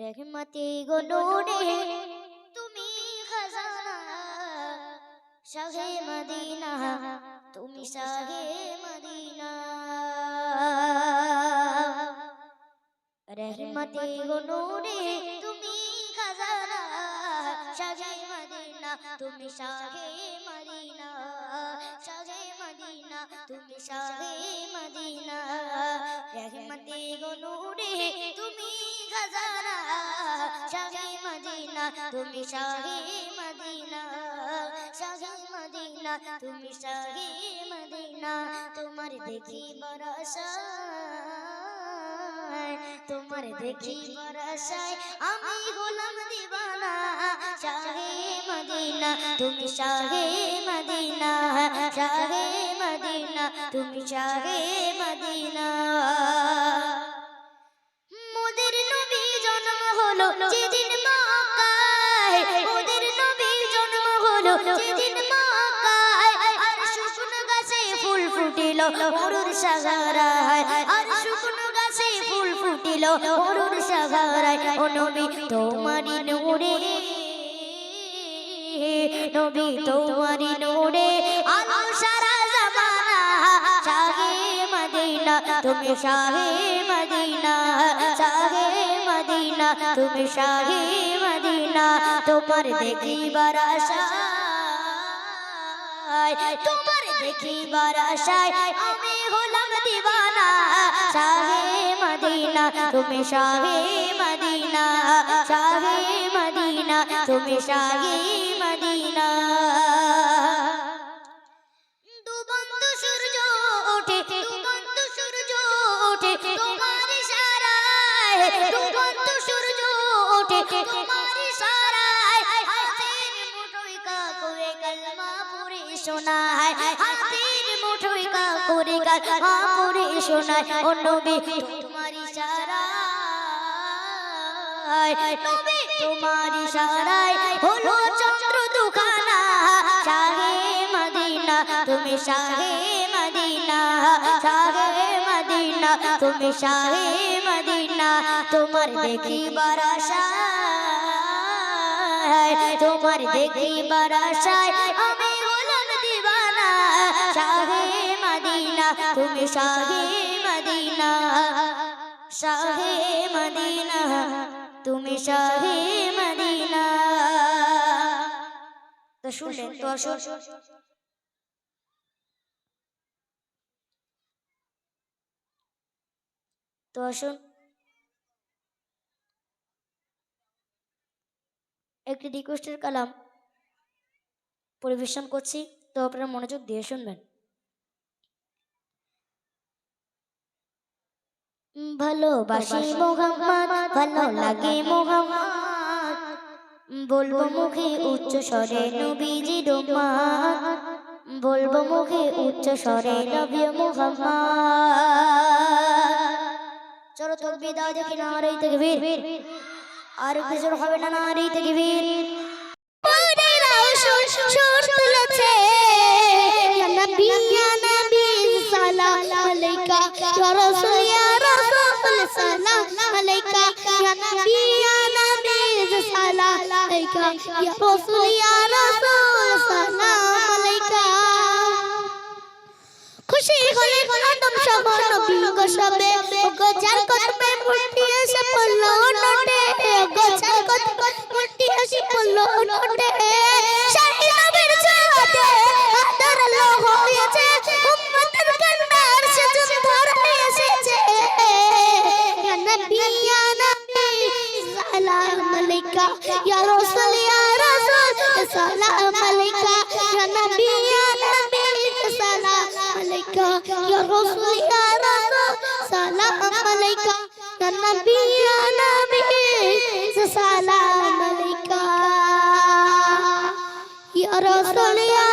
রহমতে গো নূরে তুমি খাজানা, শাহে মদিনা, তুমি শাহে মদিনা। রহমতে গো নূরে তুমি খাজানা, শাহে মদিনা, তুমি শাহে মদিনা। শাহে মদিনা, তুমি শাহে মদিনা। তুমি শাহে মদিনা শাহে মদিনা, তুমি শাহে মদিনা, তোমার দেখি বরসায় তোমার দেখি বরসায় আমি গোলাম দিবানা, শাহে মদিনা, তুমি শাহে মদিনা শাহে মদিনা, তুমি শাহে মদিনা। মোদের নবী জন্ম হলো, যেদিন মরুর সাগরায়। আর শুকনো গাছে ফুল ফুটিল মরুর সাগরায়। ও নবী তোমারি নবী তোমারি আলো সারা জামানা মদিনা। তুমি শাহে মদিনা শাহে মদিনা। তুমি শাহে মদিনা। তোমার দেখিবার আশায় তোমার দেখিবার আমি হলাম দিবানা, শাহে মদিনা, তুমি শাহে মদিনা শাহে মদিনা, তুমি শাহে মদিনা। হাতের মুঠোয় কাকুরে কলমা পড়ে শোনায়? ও নবী তোমার ইশারায় নবী তোমার ইশারায় হলো চন্দ্র দুখানা শাহে মদিনা। তুমি শাহে মদিনা শাহে মদিনা। তুমি শাহে মদিনা, তোমার দেখিবার আশায়। তোমার হলাম দিবানা শাহে মদিনা, তুমি শাহে মদিনা শাহে মদিনা, তুমি শাহে মদিনা। তো শুনলেন, তো তো আসুন। একটি রিকোয়েস্টের কালাম পরিবেশন করছি, তো আপনারা মনোযোগ দিয়ে শুনবেন। ভালোবাসি মোহাম্মদ ভালো লাগে মোহাম্মদ। বলব মুখে উচ্চ স্বরে নবীজি রোমান বলব মুখে উচ্চ স্বরে নবী মোহাম্মদ। চলো তো বিদায় দেখি না আর এই থেকে বীর। আর কিছু হবে না না আর এই থেকে বীর। নবী ইয়া নবী সালাম আলাইকা ইয়া রাসূল ইয়া রাসূল সালাম খুশি হলে আদম সহ নবী সবে গো যার কদমে মুটি এসে পড়ল নটে গো যার কদমে سلام علیکہ یا رسول یا رسول سلام علیکہ یا نبی یا نبی سلام علیکہ یا رسول یا رسول سلام علیکہ یا نبی یا نبی سلام علیکہ یا رسول یا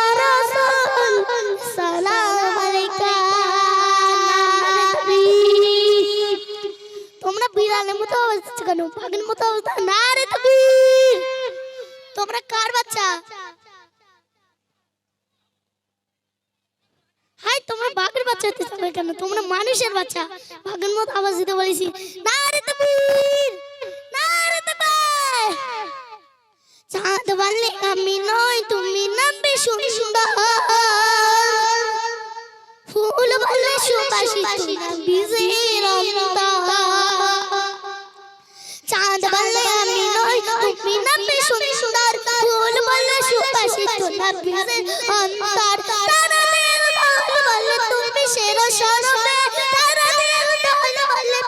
নাচছে কেন পাগের মতো অবস্থা। না রে তকবীর তোমরা কার বাচ্চা? হাই তোমরা বাঘের বাচ্চা হতে চাবে কেন? তোমরা মানুষের বাচ্চা। বাঘের মতো আওয়াজ দিতে বলেছি। না রে তকবীর না রে তকবীর চাঁদ বলে আমি নই, তুমি নামবে সুন্দর ফুল বলে সুবাসিত বিজে রমতা চাঁদ বলে আমি নই তুমি নবী সুন্দর ফুল বলে সুবাসিত নবীজির অন্তর। তারাদের ঢল বলে তুমি সেরা সরবে। তারাদের ঢল বলে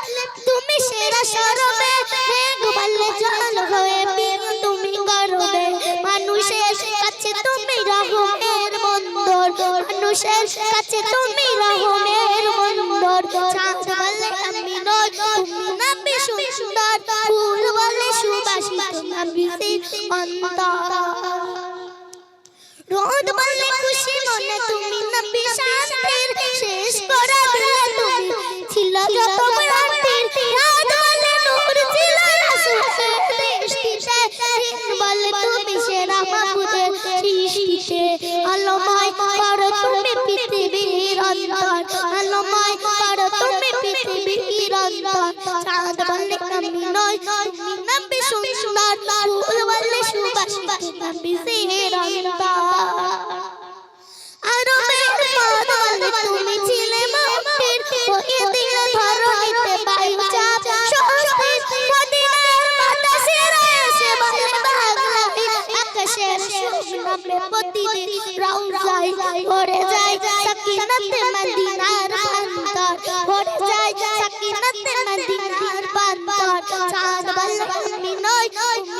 তুমি সেরা সরবে। মেঘ বলে জল হয়ে বিন তুমি গরবে মানুষের কাছে তুমি রহমের বন্দর। মানুষের কাছে তুমি রহমের ফুল বলে সুবাসিত নবীজির অন্তর। রোদ বলে খুশি মনে তুমি সুন্দর ফুল বলে সুবাসিত অন্তর আরও তুমি ছিলে মাটির হয়ে দিলে ধরণীতে বায়ু চাপ স্বস্তির মদিনার বাতাসের এসে বলে বাংলায় আকাশের শুকনাবে প্রতিদিন রওজায় ভরে যায় সাকিনাতে মদিনার বান্তর ভরে যায় সাকিনাতে মদিনার বান্তর চাঁদ বলে তুমি